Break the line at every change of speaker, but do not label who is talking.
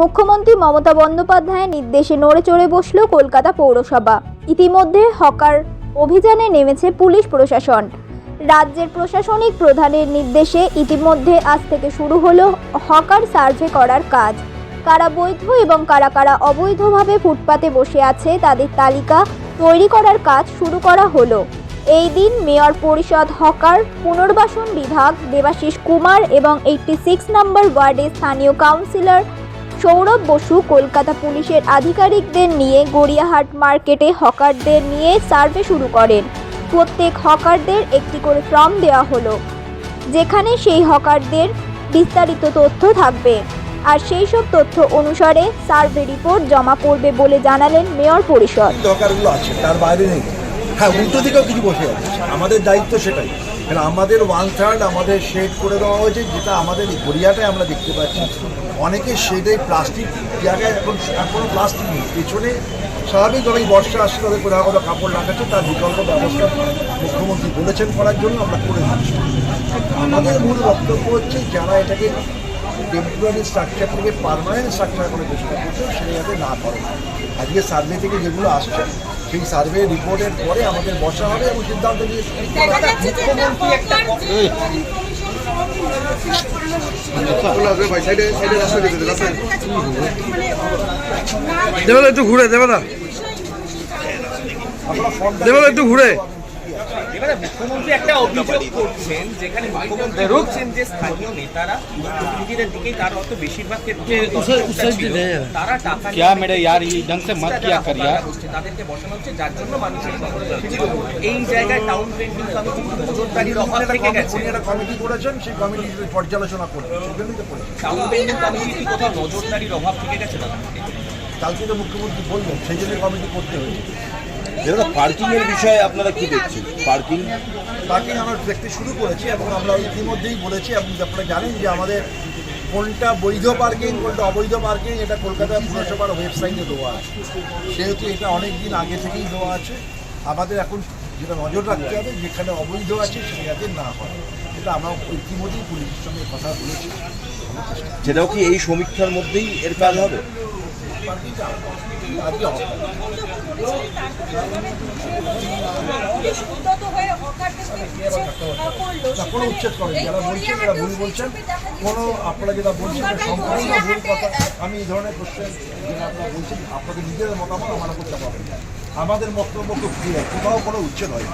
মুখ্যমন্ত্রী মমতা বন্দ্যোপাধ্যায়ের নির্দেশে নড়ে চড়ে বসল কলকাতা পৌরসভা। ইতিমধ্যে হকার অভিযানে নেমেছে পুলিশ প্রশাসন। রাজ্যের প্রশাসনিক প্রধানের নির্দেশে ইতিমধ্যে আজ থেকে শুরু হলো হকার সার্ভে করার কাজ। কারা বৈধ এবং কারা কারা অবৈধভাবে ফুটপাতে বসে আছে তাদের তালিকা তৈরি করার কাজ শুরু করা হলো। এই দিন মেয়র পরিষদ হকার, পুনর্বাসন বিভাগ, দেবাশিস কুমার এবং এইটটি সিক্স নম্বর ওয়ার্ডের স্থানীয় কাউন্সিলর সৌরভ বসু কলকাতা পুলিশের আধিকারিকদের নিয়ে গড়িয়াহাট মার্কেটে হকারদের নিয়ে সার্ভে শুরু করেন। প্রত্যেক হকারদের একটি করে ফর্ম দেওয়া হলো। যেখানে সেই হকারদের বিস্তারিত তথ্য থাকবে। আর সেই সব তথ্য অনুসারে সার্ভে রিপোর্ট জমা পড়বে বলে জানালেন মেয়র পরিষদ।
দরকারগুলো আছে, তার বাইরে নেই। হ্যাঁ উল্টো দিকেও কিছু বসে আছে। আমাদের দায়িত্ব সেটাই। আমাদের ওয়ান থার্ড আমাদের শেড করে দেওয়া হয়েছে, যেটা আমাদের গড়িয়াটায় আমরা দেখতে পাচ্ছি। অনেকে শেডে প্লাস্টিক জায়গায় এখন এখনও প্লাস্টিক নেই। পেছনে স্বাভাবিক যখন বর্ষা আসছে, তাদের কোথাও কোথাও কাপড় লাগাচ্ছে, তার বিকল্প ব্যবস্থা মুখ্যমন্ত্রী বলেছেন করার জন্য, আমরা করে দিচ্ছি। আমাদের মূল বক্তব্য হচ্ছে যারা এটাকে টেম্পোরারি স্ট্রাকচার থেকে পারমানেন্ট স্ট্রাকচার করে চেষ্টা করছে, সেটা যাতে না করে। আজকে সার্ভে থেকে যেগুলো আসছে সেই সার্ভে রিপোর্টের পরে আমাদের বসা হবে এবং সিদ্ধান্ত নিয়ে
একটু ঘুরে দেবেদা। দেবেদা একটু ঘুরে।
এবারে মুখ্যমন্ত্রী একটা অভিযোগ করছেন যেখানে মুখ্যমন্ত্রী বলছেন যে স্থানীয় নেতারা দুর্নীতিদের দিকেই তার অত বেশিরভাগ ক্ষেত্রে তারা টাকা
क्या मेरे यार ये ढंग से मत किया कर यार
হচ্ছে তাদেরকে বসানো হচ্ছে যার জন্য মানুষের সমস্যা হচ্ছে। এই জায়গায় টাউন পেন্টিং কমিটি নজরদারির অভাব থেকে গেছে
উনি একটা কমিটি করেছেন সেই কমিটি পর্যালোচনা করবেন সেই জন্যই তো করেছেন
টাউন পেন্টিং কমিটি কি কোথাও নজরদারির অভাব থেকে গেছে না
কালকে তো মুখ্যমন্ত্রী বলবেন সেই জন্য কমিটি করতে হয়েছে
দাদা পার্কিং এর বিষয়ে আপনারা কি দেখছেন? পার্কিং?
পার্কিং আমরা দেখতে শুরু করেছি এবং আমরা ইতিমধ্যেই বলেছি এবং আপনারা জানেন যে আমাদের কোনটা বৈধ পার্কিং কোনটা অবৈধ পার্কিং এটা কলকাতা পুরসভার ওয়েবসাইটে দেওয়া আছে। সেহেতু এটা অনেক দিন আগে থেকেই দেওয়া আছে। আমাদের এখন যেটা নজর রাখতে হবে যেখানে অবৈধ আছে সেটা যাতে না হয়। এটা আমরা ইতিমধ্যেই পুলিশের সঙ্গে কথা বলেছি।
সেটাও কি এই সমীক্ষার মধ্যেই এর কাজ হবে?
কোনো উচ্ছেদ করেন। যারা বলছেন যারা ভুল বলছেন। কোনো আপনারা যেটা বলছেন সম্পূর্ণ ভুল কথা। আমি এই ধরনের কোশ্চেন যেটা আপনারা বলছেন আপনাদের নিজেদের মতামত আমার করতে পারবেন আমাদের বক্তব্য খুব ক্লিয়ার কোথাও কোনো উচ্ছেদ হয়